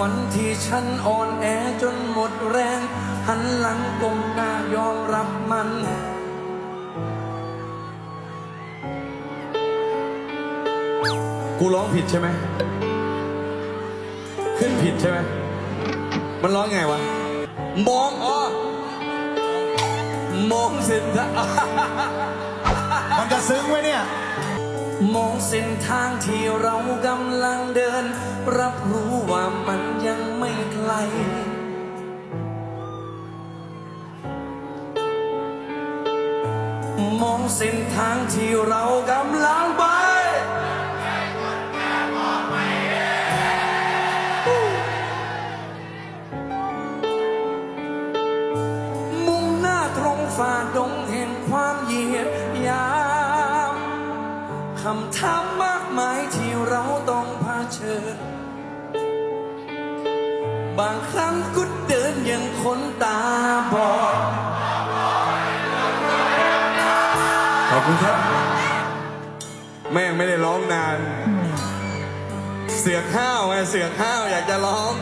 วันที่ฉันอ่อนแอจนหมดแรง หันหลังก้มหน้ายอมรับมัน กูร้องผิดใช่ไหม ขึ้นผิดใช่ไหม มันร้องไงวะ มองอ๋อมองเส้นทางมันจะซึ้งไหมเนี่ย มองเส้นทางที่เรากำลังเดิน รับรู้ มองเส้นทางที่เรากำลังไปมุ่งหน้าตรงฝ่าดงแห่งความเหยียดยามคำถามมากมายที่เราต้องเผชิญ บางครั้งก็เดินอย่างคนตา ขอบคุณครับ แม่งไม่ได้ร้องนาน เสือกห้าวไงเสือกห้าวอยากจะร้อง